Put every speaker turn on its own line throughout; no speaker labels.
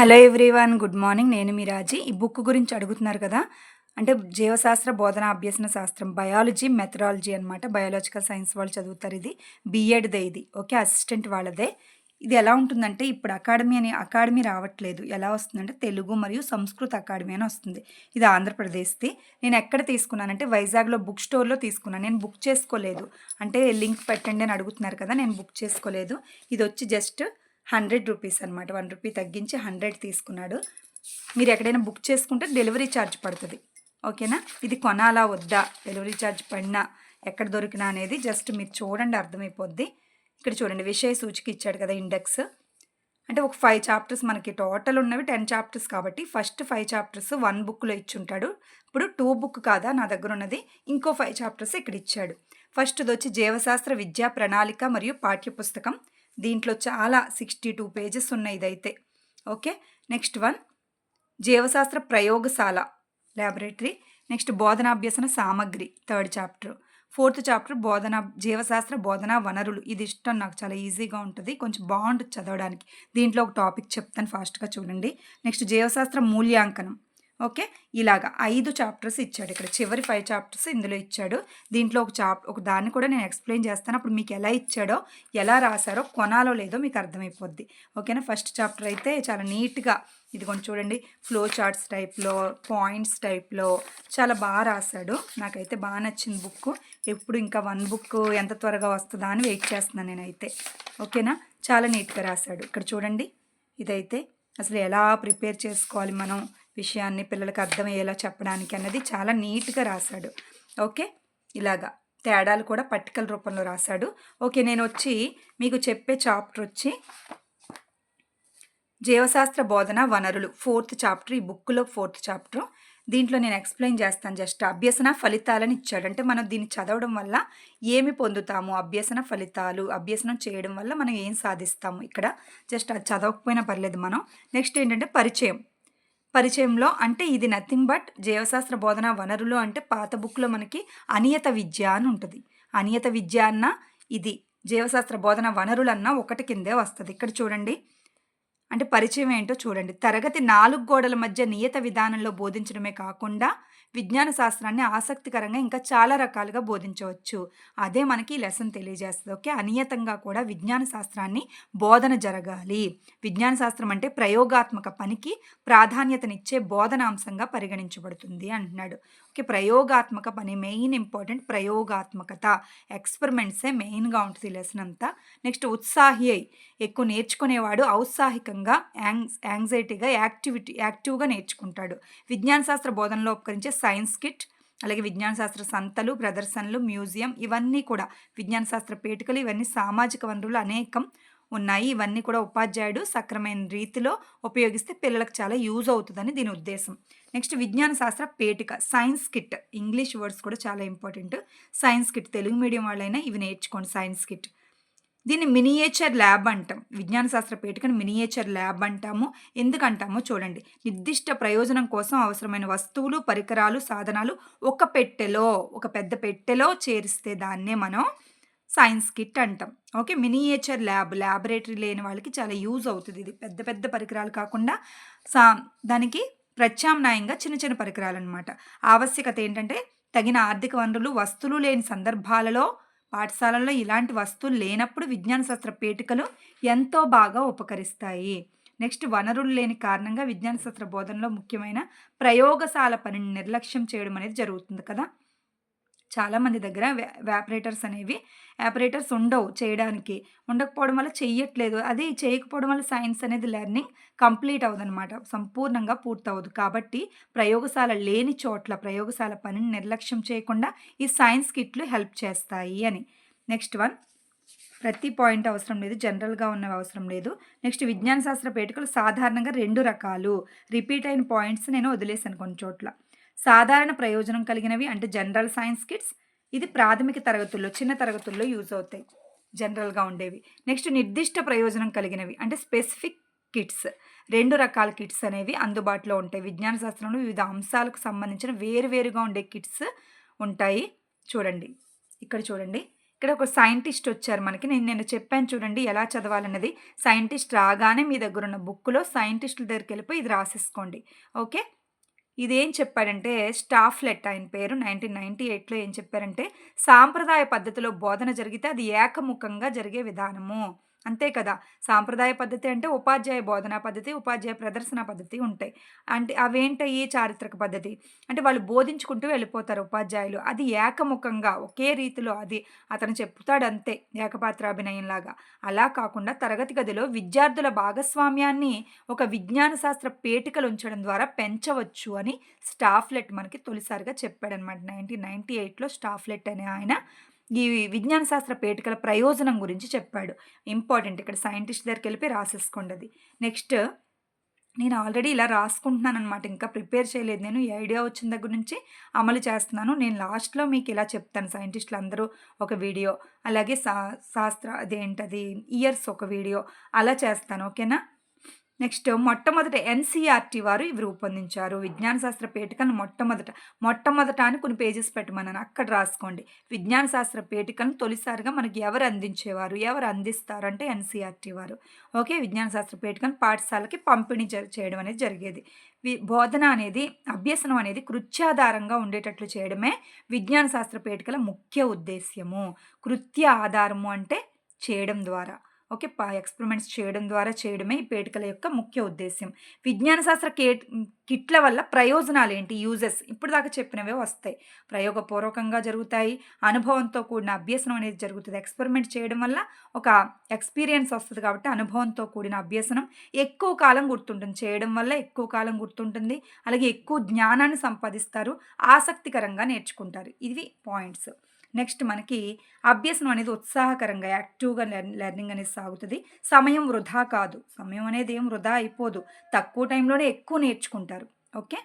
Hello everyone good morning. నేను మీరాజీ ఈ book గురించి అడుగుతున్నారు కదా అంటే జీవశాస్త్ర బోధన అభ్యసన శాస్త్రం బయాలజీ మెథడాలజీ అనమాట బయాలజికల్ సైన్స్ వాళ్ళు చదువుతారు ఇది. బీఎడ్దే ఇది. ఓకే అసిస్టెంట్ వాళ్ళదే. ఇది ఎలా ఉంటుందంటే ఇప్పుడు అకాడమీ అని అకాడమీ రావట్లేదు. ఎలా వస్తుందంటే తెలుగు మరియు సంస్కృత అకాడమీ అని వస్తుంది. ఇది ఆంధ్రప్రదేశ్ది. నేను ఎక్కడ తీసుకున్నానంటే వైజాగ్లో బుక్ స్టోర్లో తీసుకున్నాను. నేను బుక్ చేసుకోలేదు. అంటే లింక్ పెట్టండి అని అడుగుతున్నారు కదా నేను బుక్ చేసుకోలేదు. ఇది వచ్చి జస్ట్ హండ్రెడ్ రూపీస్ అనమాట వన్ రూపీ తగ్గించి హండ్రెడ్ తీసుకున్నాడు. మీరు ఎక్కడైనా బుక్ చేసుకుంటే డెలివరీ ఛార్జ్ పడుతుంది. ఓకేనా? ఇది కొనాలా వద్దా? డెలివరీ ఛార్జ్ పడినా ఎక్కడ దొరికినా అనేది జస్ట్ మీరు చూడండి అర్థమైపోద్ది. ఇక్కడ చూడండి విషయ సూచిక ఇచ్చాడు కదా ఇండెక్స్. అంటే ఒక ఫైవ్ చాప్టర్స్ మనకి టోటల్ ఉన్నవి టెన్ చాప్టర్స్ కాబట్టి ఫస్ట్ ఫైవ్ చాప్టర్స్ వన్ బుక్లో ఇచ్చుంటాడు. ఇప్పుడు టూ బుక్ కాదా నా దగ్గర ఉన్నది? ఇంకో ఫైవ్ చాప్టర్స్ ఇక్కడ ఇచ్చాడు. ఫస్ట్ వచ్చి జీవశాస్త్ర విద్యా ప్రణాళిక మరియు పాఠ్యపుస్తకం. దీంట్లో చాలా సిక్స్టీ టూ పేజెస్ ఉన్నాయి ఇదైతే. ఓకే? Next one. జీవశాస్త్ర ప్రయోగశాల ల్యాబొరేటరీ. నెక్స్ట్ బోధనాభ్యసన సామగ్రి థర్డ్ చాప్టర్. ఫోర్త్ చాప్టర్ బోధన జీవశాస్త్ర బోధన వనరులు. ఇది ఇష్టం నాకు చాలా ఈజీగా ఉంటుంది. కొంచెం బాగుంటుంది చదవడానికి. దీంట్లో ఒక టాపిక్ చెప్తాను ఫాస్ట్గా చూడండి. నెక్స్ట్ జీవశాస్త్ర మూల్యాంకనం. ఓకే? ఇలాగా ఐదు చాప్టర్స్ ఇచ్చాడు. ఇక్కడ చివరి ఫైవ్ చాప్టర్స్ ఇందులో ఇచ్చాడు. దీంట్లో ఒక చాప్ ఒక దాన్ని కూడా నేను ఎక్స్ప్లెయిన్ చేస్తాను. అప్పుడు మీకు ఎలా ఇచ్చాడో ఎలా రాశారో కొనాలో లేదో మీకు అర్థమైపోద్ది. ఓకేనా? ఫస్ట్ చాప్టర్ అయితే చాలా నీట్గా ఇది కొంచెం చూడండి ఫ్లో చార్ట్స్ టైప్లో పాయింట్స్ టైప్లో చాలా బాగా రాశాడు. నాకైతే బాగా నచ్చింది బుక్. ఎప్పుడు ఇంకా వన్ బుక్ ఎంత త్వరగా వస్తుందా అని వెయిట్ చేస్తున్నాను నేనైతే. ఓకేనా? చాలా నీట్గా రాశాడు. ఇక్కడ చూడండి ఇదైతే అసలు ఎలా ప్రిపేర్ చేసుకోవాలి మనం? విషయాన్ని పిల్లలకు అర్థమయ్యేలా చెప్పడానికి అన్నది చాలా నీట్గా రాశాడు. ఓకే? ఇలాగా తేడాలు కూడా పట్టికల రూపంలో రాశాడు. ఓకే నేను వచ్చి మీకు చెప్పే చాప్టర్ వచ్చి జీవశాస్త్ర బోధన వనరులు ఫోర్త్ చాప్టర్ ఈ బుక్లో ఫోర్త్ చాప్టర్. దీంట్లో నేను ఎక్స్ప్లెయిన్ చేస్తాను జస్ట్. అభ్యసన ఫలితాలని ఇచ్చాడు. అంటే మనం దీన్ని చదవడం వల్ల ఏమి పొందుతాము? అభ్యసన ఫలితాలు అభ్యసనం చేయడం వల్ల మనం ఏం సాధిస్తాము? ఇక్కడ జస్ట్ అది చదవకపోయినా పర్లేదు మనం. నెక్స్ట్ ఏంటంటే పరిచయం. పరిచయంలో అంటే ఇది నథింగ్ బట్ జీవశాస్త్ర బోధన వనరులు అంటే పాత బుక్లో మనకి అనియత విద్య అని ఉంటుంది. అనియత విద్య అన్న ఇది జీవశాస్త్ర బోధన వనరులన్నా ఒకటి కిందే వస్తుంది. ఇక్కడ చూడండి. అంటే పరిచయం ఏంటో చూడండి. తరగతి నాలుగు గోడల మధ్య నియత విధానంలో బోధించడమే కాకుండా విజ్ఞాన శాస్త్రాన్ని ఆసక్తికరంగా ఇంకా చాలా రకాలుగా బోధించవచ్చు. అదే మనకి లెసన్ తెలియజేస్తుంది. ఓకే? అనియతంగా కూడా విజ్ఞాన శాస్త్రాన్ని బోధన జరగాలి. విజ్ఞాన శాస్త్రం అంటే ప్రయోగాత్మక పనికి ప్రాధాన్యతనిచ్చే బోధనాంశంగా పరిగణించబడుతుంది అంటున్నాడు. ఓకే ప్రయోగాత్మక పని మెయిన్ ఇంపార్టెంట్ ప్రయోగాత్మకత. ఎక్స్పెరిమెంట్సే మెయిన్గా ఉంటుంది లెసన్ అంతా. నెక్స్ట్ ఉత్సాహి అయి ఎక్కువ నేర్చుకునేవాడు ఔత్సాహికంగా యాంగ్ యాంగ్జైటీగా యాక్టివిటీ యాక్టివ్గా నేర్చుకుంటాడు. విజ్ఞాన శాస్త్ర బోధనలో ఉపకరించే సైన్స్ కిట్ అలాగే విజ్ఞాన శాస్త్ర సంతలు ప్రదర్శనలు మ్యూజియం ఇవన్నీ కూడా విజ్ఞాన శాస్త్ర పేటికలు ఇవన్నీ సామాజిక వనరులు అనేకం ఉన్నాయి. ఇవన్నీ కూడా ఉపాధ్యాయుడు సక్రమైన రీతిలో ఉపయోగిస్తే పిల్లలకు చాలా యూజ్ అవుతుందని దీని ఉద్దేశం. నెక్స్ట్ విజ్ఞాన శాస్త్ర పేటిక సైన్స్ కిట్. ఇంగ్లీష్ వర్డ్స్ కూడా చాలా important. Science kit Telugu medium వాళ్ళైనా ఇవి నేర్చుకోండి సైన్స్ కిట్. దీన్ని మినియేచర్ ల్యాబ్ అంటాం. విజ్ఞాన శాస్త్ర పేటికను మినియేచర్ ల్యాబ్ అంటాము. ఎందుకంటామో చూడండి. నిర్దిష్ట ప్రయోజనం కోసం అవసరమైన వస్తువులు పరికరాలు సాధనాలు ఒక పెట్టెలో ఒక పెద్ద పెట్టెలో చేరిస్తే దాన్నే మనం సైన్స్ కిట్ అంటాం. ఓకే మినియేచర్ ల్యాబ్ ల్యాబొరేటరీ లేని వాళ్ళకి చాలా యూజ్ అవుతుంది ఇది. పెద్ద పెద్ద పరికరాలు కాకుండా సా దానికి ప్రత్యామ్నాయంగా చిన్న చిన్న పరికరాలు అనమాట ఆవశ్యకత ఏంటంటే తగిన ఆర్థిక వనరులు వస్తువులు లేని సందర్భాలలో పాఠశాలల్లో ఇలాంటి వస్తువులు లేనప్పుడు విజ్ఞాన శాస్త్ర పేటికలు ఎంతో బాగా ఉపకరిస్తాయి. నెక్స్ట్ వనరులు లేని కారణంగా విజ్ఞాన శాస్త్ర బోధనలో ముఖ్యమైన ప్రయోగశాల పనిని నిర్లక్ష్యం చేయడం అనేది జరుగుతుంది కదా. చాలామంది దగ్గర వ్యాపరేటర్స్ అనేవి వ్యాపరేటర్స్ ఉండవు చేయడానికి. ఉండకపోవడం వల్ల చెయ్యట్లేదు. అది చేయకపోవడం వల్ల సైన్స్ అనేది లెర్నింగ్ కంప్లీట్ అవ్వదనమాట సంపూర్ణంగా పూర్తవదు కాబట్టి ప్రయోగశాల లేని చోట్ల ప్రయోగశాల పనిని నిర్లక్ష్యం చేయకుండా ఈ సైన్స్ కిట్లు హెల్ప్ చేస్తాయి అని. Next one. ప్రతి పాయింట్ అవసరం లేదు. జనరల్గా ఉన్నవి అవసరం లేదు. నెక్స్ట్ విజ్ఞాన శాస్త్ర పేటికలు సాధారణంగా రెండు రకాలు. రిపీట్ అయిన పాయింట్స్ నేను వదిలేసాను కొన్ని చోట్ల. సాధారణ ప్రయోజనం కలిగినవి అంటే జనరల్ సైన్స్ కిట్స్. ఇది ప్రాథమిక తరగతుల్లో చిన్న తరగతుల్లో యూజ్ అవుతాయి. జనరల్గా ఉండేవి. నెక్స్ట్ నిర్దిష్ట ప్రయోజనం కలిగినవి అంటే స్పెసిఫిక్ కిట్స్. రెండు రకాల కిట్స్ అనేవి అందుబాటులో ఉంటాయి. విజ్ఞాన శాస్త్రంలో వివిధ అంశాలకు సంబంధించిన వేరువేరుగా ఉండే కిట్స్ ఉంటాయి. చూడండి. ఇక్కడ చూడండి. ఇక్కడ ఒక సైంటిస్ట్ వచ్చారు మనకి. నేను నేను చెప్పాను చూడండి ఎలా చదవాలన్నది. సైంటిస్ట్ రాగానే మీ దగ్గర ఉన్న బుక్లో సైంటిస్టుల దగ్గరికి వెళ్ళిపోయి ఇది రాసేసుకోండి. ఓకే? ఇదేం చెప్పాడంటే స్టాఫ్లెట్ ఆయన పేరు నైన్టీన్ నైన్టీ ఎయిట్లో ఏం చెప్పారంటే సాంప్రదాయ పద్ధతిలో బోధన జరిగితే అది ఏకముఖంగా జరిగే విధానము. అంతే కదా! సాంప్రదాయ పద్ధతి అంటే ఉపాధ్యాయ బోధనా పద్ధతి ఉపాధ్యాయ ప్రదర్శన పద్ధతి ఉంటాయి. అంటే అవేంటయి చారిత్రక పద్ధతి? అంటే వాళ్ళు బోధించుకుంటూ వెళ్ళిపోతారు ఉపాధ్యాయులు. అది ఏకముఖంగా ఒకే రీతిలో అది అతను చెప్తాడు అంతే ఏకపాత్రాభినయంలాగా. అలా కాకుండా తరగతి గదిలో విద్యార్థుల భాగస్వామ్యాన్ని ఒక విజ్ఞాన శాస్త్ర పేటికలు ఉంచడం ద్వారా పెంచవచ్చు అని స్టాఫ్లెట్ మనకి తొలిసారిగా చెప్పాడనమాట. నైన్టీన్ నైన్టీ ఎయిట్లో స్టాఫ్లెట్ అనే ఆయన ఈ విజ్ఞాన శాస్త్ర పేటికల ప్రయోజనం గురించి చెప్పాడు. ఇంపార్టెంట్. ఇక్కడ సైంటిస్ట్ దగ్గరికి వెళ్ళి రాసేసుకోండి అది నెక్స్ట్ నేను ఆల్రెడీ ఇలా రాసుకుంటున్నాను అనమాట ఇంకా ప్రిపేర్ చేయలేదు. నేను ఈ ఐడియా వచ్చిన దగ్గర నుంచి అమలు చేస్తున్నాను. నేను లాస్ట్లో మీకు ఇలా చెప్తాను. సైంటిస్టులు అందరూ ఒక వీడియో అలాగే శా శాస్త్ర అదేంటది ఇయర్స్ ఒక వీడియో అలా చేస్తాను. ఓకేనా? నెక్స్ట్ మొట్టమొదట ఎన్సీఆర్టీ వారు ఇవి రూపొందించారు. విజ్ఞాన శాస్త్ర పేటికలను మొట్టమొదట మొట్టమొదట అని కొన్ని పేజెస్ పెట్టమన్నాను. అక్కడ రాసుకోండి. విజ్ఞాన శాస్త్ర పేటికలను తొలిసారిగా మనకి ఎవరు అందించేవారు? ఎవరు అందిస్తారు అంటే ఎన్సీఆర్టీ వారు. ఓకే? విజ్ఞాన శాస్త్ర పేటికను పాఠశాలకి పంపిణీ చేయడం అనేది జరిగేది. వి బోధన అనేది అభ్యసనం అనేది కృత్యాధారంగా ఉండేటట్లు చేయడమే విజ్ఞాన శాస్త్ర పేటికల ముఖ్య ఉద్దేశ్యము. కృత్య ఆధారము అంటే చేయడం ద్వారా. ఓకే పా ఎక్స్పెరిమెంట్స్ చేయడం ద్వారా చేయడమే ఈ పేటికల యొక్క ముఖ్య ఉద్దేశ్యం. విజ్ఞాన శాస్త్ర కే కిట్ల వల్ల ప్రయోజనాలు ఏంటి యూజెస్ ఇప్పుడు దాకా చెప్పినవే వస్తాయి. ప్రయోగపూర్వకంగా జరుగుతాయి. అనుభవంతో కూడిన అభ్యసనం అనేది జరుగుతుంది. ఎక్స్పెరిమెంట్ చేయడం వల్ల ఒక ఎక్స్పీరియన్స్ వస్తుంది కాబట్టి అనుభవంతో కూడిన అభ్యసనం ఎక్కువ కాలం గుర్తుంటుంది. చేయడం వల్ల ఎక్కువ కాలం గుర్తుంటుంది. అలాగే ఎక్కువ జ్ఞానాన్ని సంపాదిస్తారు. ఆసక్తికరంగా నేర్చుకుంటారు. ఇవి పాయింట్స్. నెక్స్ట్ మనకి అభ్యసనం అనేది ఉత్సాహకరంగా యాక్టివ్గా లెర్నింగ్ అనేది సాగుతుంది. సమయం వృధా కాదు. సమయం అనేది ఏం వృధా అయిపోదు. తక్కువ టైంలోనే ఎక్కువ నేర్చుకుంటారు. ఓకే?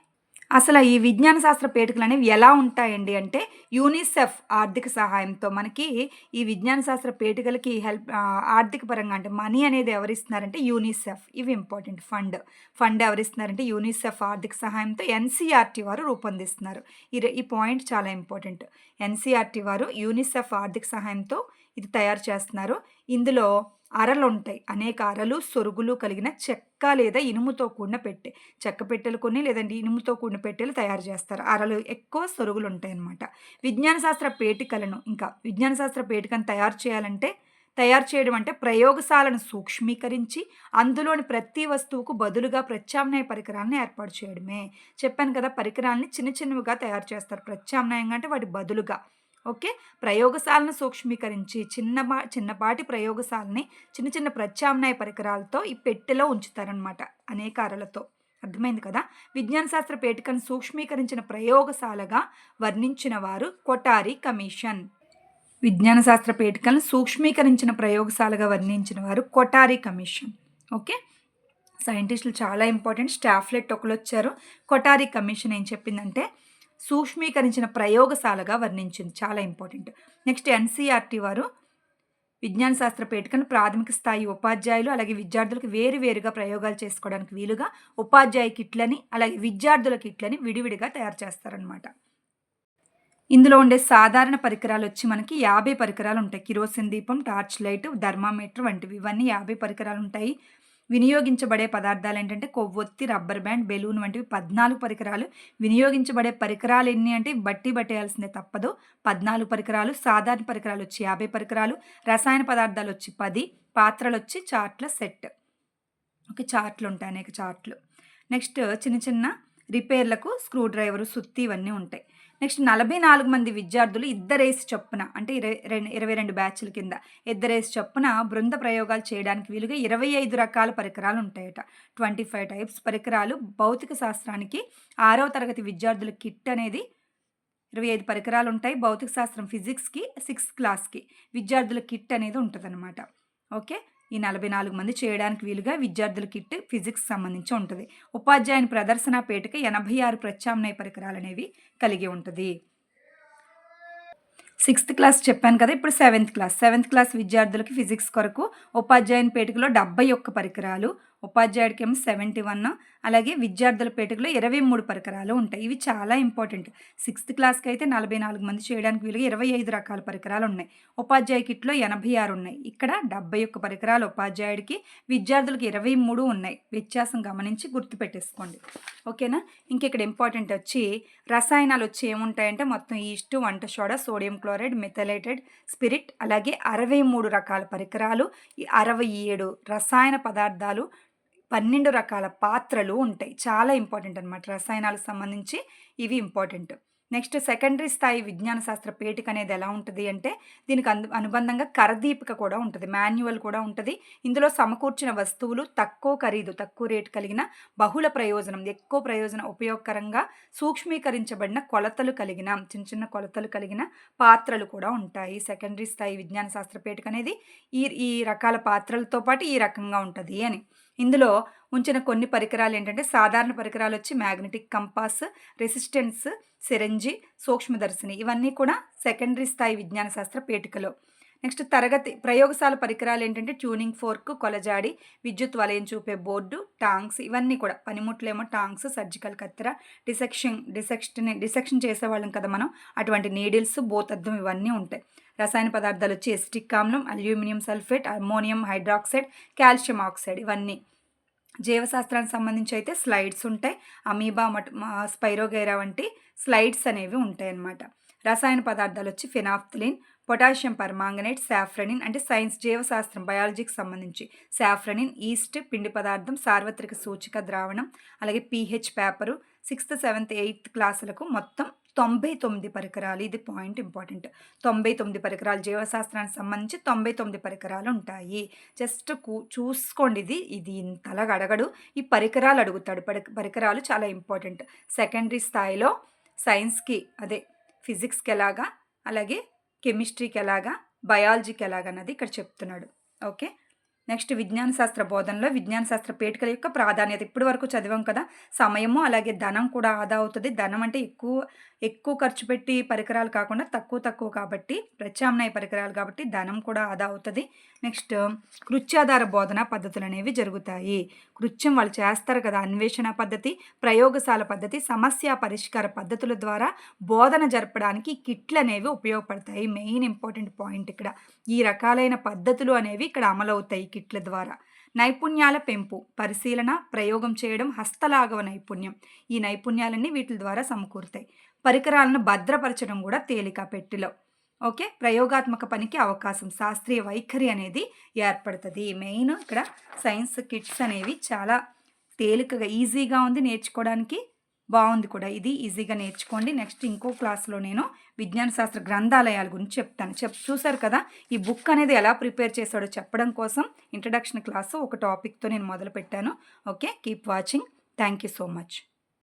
అసలు ఈ విజ్ఞాన శాస్త్ర పేటికలు అనేవి ఎలా ఉంటాయండి అంటే యూనిసెఫ్ ఆర్థిక సహాయంతో మనకి ఈ విజ్ఞాన శాస్త్ర పేటికలకి హెల్ప్ ఆర్థిక పరంగా అంటే మనీ అనేది ఎవరిస్తున్నారంటే యూనిసెఫ్. ఇవి ఇంపార్టెంట్ ఫండ్. ఫండ్ ఎవరిస్తున్నారంటే యూనిసెఫ్ ఆర్థిక సహాయంతో ఎన్సీఆర్టీ వారు రూపొందిస్తున్నారు. ఈ ఈ పాయింట్ చాలా ఇంపార్టెంట్. ఎన్సీఆర్టీ వారు యూనిసెఫ్ ఆర్థిక సహాయంతో ఇది తయారు చేస్తున్నారు. ఇందులో అరలు ఉంటాయి అనేక అరలు సొరుగులు కలిగిన చెక్క లేదా ఇనుముతో కూడిన పెట్టె. చెక్క పెట్టెలు కొన్ని లేదంటే ఇనుముతో కూడిన పెట్టెలు తయారు చేస్తారు. అరలు ఎక్కువ సొరుగులు ఉంటాయి అన్నమాట విజ్ఞాన శాస్త్ర పేటికలను ఇంకా విజ్ఞాన శాస్త్ర పేటికను తయారు చేయాలంటే తయారు చేయడం అంటే ప్రయోగశాలను సూక్ష్మీకరించి అందులోని ప్రతి వస్తువుకు బదులుగా ప్రత్యామ్నాయ పరికరాలను ఏర్పాటు చేయడమే. చెప్పాను కదా పరికరాలని చిన్న చిన్నవిగా తయారు చేస్తారు. ప్రత్యామ్నాయంగా అంటే వాటి బదులుగా. ఓకే? ప్రయోగశాలను సూక్ష్మీకరించి చిన్న చిన్నపాటి ప్రయోగశాలని చిన్న చిన్న ప్రత్యామ్నాయ పరికరాలతో ఈ పెట్టెలో ఉంచుతారనమాట అనేక అరలతో అర్థమైంది కదా? విజ్ఞాన శాస్త్ర పేటికను సూక్ష్మీకరించిన ప్రయోగశాలగా వర్ణించిన వారు కొటారి కమిషన్. విజ్ఞాన శాస్త్ర పేటికలను సూక్ష్మీకరించిన ప్రయోగశాలగా వర్ణించిన వారు కొటారి కమిషన్. ఓకే? సైంటిస్టులు చాలా ఇంపార్టెంట్. స్టాఫ్లెట్ ఒకరు వచ్చారు. కొటారి కమిషన్ ఏం చెప్పిందంటే సూక్ష్మీకరించిన ప్రయోగశాలగా వర్ణించింది. చాలా ఇంపార్టెంట్. నెక్స్ట్ ఎన్సీఆర్టీ వారు విజ్ఞాన శాస్త్ర పేటికను ప్రాథమిక స్థాయి ఉపాధ్యాయులు అలాగే విద్యార్థులకు వేరు వేరుగా ప్రయోగాలు చేసుకోవడానికి వీలుగా ఉపాధ్యాయ కిట్లని అలాగే విద్యార్థుల కిట్లని విడివిడిగా తయారు చేస్తారనమాట ఇందులో ఉండే సాధారణ పరికరాలు వచ్చి మనకి యాభై పరికరాలు ఉంటాయి. కిరోసిన్ దీపం టార్చ్ లైట్ థర్మామీటర్ వంటివి. ఇవన్నీ యాభై పరికరాలు ఉంటాయి. వినియోగించబడే పదార్థాలు ఏంటంటే కొవ్వొత్తి రబ్బర్ బ్యాండ్ బెలూన్ వంటివి పద్నాలుగు పరికరాలు. వినియోగించబడే పరికరాలు ఎన్ని అంటే బట్టి పట్టేయాల్సిందే తప్పదు. పద్నాలుగు పరికరాలు సాధారణ పరికరాలు వచ్చి యాభై పరికరాలు రసాయన పదార్థాలు వచ్చి పది పాత్రలు వచ్చి చార్ట్ల సెట్. ఓకే చార్ట్లు ఉంటాయి అనేక చార్ట్లు. నెక్స్ట్ చిన్న చిన్న రిపేర్లకు స్క్రూ డ్రైవరు సుత్తి ఇవన్నీ ఉంటాయి. నెక్స్ట్ నలభై నాలుగు మంది విద్యార్థులు ఇద్దరేసి చొప్పున అంటే ఇరవై రెండు ఇరవై రెండు బ్యాచ్ల కింద ఇద్దరేసి చొప్పున బృంద ప్రయోగాలు చేయడానికి వీలుగా ఇరవై ఐదు రకాల పరికరాలు ఉంటాయట. ట్వంటీ ఫైవ్ టైప్స్ పరికరాలు. భౌతిక శాస్త్రానికి ఆరవ తరగతి విద్యార్థుల కిట్ అనేది ఇరవై ఐదు పరికరాలు ఉంటాయి. భౌతిక శాస్త్రం ఫిజిక్స్కి సిక్స్త్ క్లాస్కి విద్యార్థుల కిట్ అనేది ఉంటుంది ఓకే? ఈ నలభై నాలుగు మంది చేయడానికి వీలుగా విద్యార్థుల కిట్ ఫిజిక్స్ సంబంధించి ఉంటుంది. ఉపాధ్యాయుని ప్రదర్శన పేటిక ఎనభై ఆరు ప్రత్యామ్నాయ పరికరాలు అనేవి కలిగి ఉంటుంది. సిక్స్త్ క్లాస్ చెప్పాను కదా ఇప్పుడు సెవెంత్ క్లాస్. సెవెంత్ క్లాస్ విద్యార్థులకి ఫిజిక్స్ కొరకు ఉపాధ్యాయుని పేటికలో డెబ్బై ఒక్క పరికరాలు ఉపాధ్యాయుడికి ఏమో సెవెంటీ వన్ అలాగే విద్యార్థుల పేటకులో ఇరవై మూడు పరికరాలు ఉంటాయి. ఇవి చాలా ఇంపార్టెంట్. సిక్స్త్ క్లాస్కి అయితే నలభై నాలుగు మంది చేయడానికి వీలుగా ఇరవై ఐదు రకాల పరికరాలు ఉన్నాయి. ఉపాధ్యాయ కిట్లో ఎనభై ఆరు ఉన్నాయి. ఇక్కడ డెబ్బై ఒక్క పరికరాలు ఉపాధ్యాయుడికి విద్యార్థులకు ఇరవై మూడు ఉన్నాయి. వ్యత్యాసం గమనించి గుర్తుపెట్టేసుకోండి ఓకేనా? ఇంకెక్కడ ఇంపార్టెంట్ వచ్చి రసాయనాలు వచ్చి ఏముంటాయంటే మొత్తం ఈస్ట్ వంట soda sodium chloride methylated spirit అలాగే అరవై మూడు రకాల పరికరాలు అరవై ఏడు రసాయన పదార్థాలు పన్నెండు రకాల పాత్రలు ఉంటాయి. చాలా ఇంపార్టెంట్ అనమాట రసాయనాలకు సంబంధించి ఇవి ఇంపార్టెంట్. నెక్స్ట్ సెకండరీ స్థాయి విజ్ఞాన శాస్త్ర పేటిక అనేది ఎలా ఉంటుంది అంటే దీనికి అను అనుబంధంగా కరదీపిక కూడా ఉంటుంది. మాన్యువల్ కూడా ఉంటుంది. ఇందులో సమకూర్చిన వస్తువులు తక్కువ ఖరీదు తక్కువ రేటు కలిగిన బహుళ ప్రయోజనం ఎక్కువ ప్రయోజనం ఉపయోగకరంగా సూక్ష్మీకరించబడిన కొలతలు కలిగిన చిన్న చిన్న కొలతలు కలిగిన పాత్రలు కూడా ఉంటాయి. సెకండరీ స్థాయి విజ్ఞాన శాస్త్ర పేటిక అనేది ఈ ఈ రకాల పాత్రలతో పాటు ఈ రకంగా ఉంటుంది అని. ఇందులో ఉంచిన కొన్ని పరికరాలు ఏంటంటే సాధారణ పరికరాలు వచ్చి మ్యాగ్నెటిక్ కంపాస్ రెసిస్టెన్స్ సిరంజి సూక్ష్మదర్శిని ఇవన్నీ కూడా సెకండరీ స్థాయి విజ్ఞాన శాస్త్ర పేటికలో. నెక్స్ట్ తరగతి ప్రయోగశాల పరికరాలు ఏంటంటే ట్యూనింగ్ ఫోర్క్ కొలజాడి విద్యుత్ వలయం చూపే బోర్డు టాంక్స్ ఇవన్నీ కూడా పనిముట్లేమో టాంక్స్ సర్జికల్ కత్తెర డిసెక్షన్ డిసెక్షన్ డిసెక్షన్ చేసేవాళ్ళం కదా మనం అటువంటి నీడిల్స్ బోతద్దం ఇవన్నీ ఉంటాయి. రసాయన పదార్థాలు వచ్చి ఎసిటిక్ ఆమ్లం aluminium sulphate ammonium hydroxide calcium oxide ఇవన్నీ. జీవశాస్త్రానికి సంబంధించి అయితే స్లైడ్స్ ఉంటాయి. అమీబా మట్ స్పైరోగైరా వంటి స్లైడ్స్ అనేవి ఉంటాయి అన్నమాట రసాయన పదార్థాలు వచ్చి ఫినాఫ్థలిన్ పొటాషియం పర్మాంగనేట్ సాఫ్రనిన్ అంటే సైన్స్ జీవశాస్త్రం బయాలజీకి సంబంధించి. సాఫ్రనిన్ ఈస్ట్ పిండి పదార్థం సార్వత్రిక సూచిక ద్రావణం అలాగే pH paper sixth seventh eighth క్లాసులకు మొత్తం తొంభై తొమ్మిది పరికరాలు. ఇది పాయింట్ ఇంపార్టెంట్. తొంభై తొమ్మిది పరికరాలు జీవశాస్త్రానికి సంబంధించి తొంభై తొమ్మిది పరికరాలు ఉంటాయి. జస్ట్ కూ చూసుకోండి ఇది. ఇది ఇంతలాగా అడగడు. ఈ పరికరాలు అడుగుతాడు. పరికరాలు చాలా ఇంపార్టెంట్. సెకండరీ స్థాయిలో సైన్స్కి అదే ఫిజిక్స్కి ఎలాగా అలాగే కెమిస్ట్రీకి ఎలాగా బయాలజీకి ఎలాగన్నది ఇక్కడ చెప్తున్నాడు. ఓకే? నెక్స్ట్ విజ్ఞాన శాస్త్ర బోధనలో విజ్ఞాన శాస్త్ర పేటికల యొక్క ప్రాధాన్యత. ఇప్పటి వరకు చదివాం కదా. సమయము అలాగే ధనం కూడా ఆదా అవుతుంది. ధనం అంటే ఎక్కువ ఎక్కువ ఖర్చు పెట్టి పరికరాలు కాకుండా తక్కువ తక్కువ కాబట్టి ప్రత్యామ్నాయ పరికరాలు కాబట్టి ధనం కూడా ఆదా అవుతుంది. నెక్స్ట్ కృత్యాధార బోధన పద్ధతులు అనేవి జరుగుతాయి. కృత్యం వాళ్ళు చేస్తారు కదా అన్వేషణ పద్ధతి ప్రయోగశాల పద్ధతి సమస్య పరిష్కార పద్ధతుల ద్వారా బోధన జరపడానికి కిట్లు అనేవి ఉపయోగపడతాయి. మెయిన్ ఇంపార్టెంట్ పాయింట్ ఇక్కడ. ఈ రకాలైన పద్ధతులు అనేవి ఇక్కడ అమలవుతాయి. కిట్ల ద్వారా. నైపుణ్యాల పెంపు పరిశీలన ప్రయోగం చేయడం హస్తలాఘవ నైపుణ్యం. ఈ నైపుణ్యాలన్నీ వీటి ద్వారా సమకూరుతాయి. పరికరాలను భద్రపరచడం కూడా తేలిక పెట్టిలో. ఓకే? ప్రయోగాత్మక పనికి అవకాశం. శాస్త్రీయ వైఖరి అనేది ఏర్పడుతుంది. మెయిన్ ఇక్కడ సైన్స్ కిట్స్ అనేవి చాలా తేలికగా ఈజీగా ఉంది నేర్చుకోవడానికి. బాగుంది కూడా. ఇది ఈజీగా నేర్చుకోండి. నెక్స్ట్ ఇంకో క్లాస్లో నేను విజ్ఞాన శాస్త్ర గ్రంథాలయాల గురించి చెప్తాను. చెప్ చూసారు కదా? ఈ బుక్ అనేది ఎలా ప్రిపేర్ చేశాడో చెప్పడం కోసం ఇంట్రడక్షన్ క్లాసు ఒక టాపిక్తో నేను మొదలుపెట్టాను. Okay? Keep watching. Thank you so much.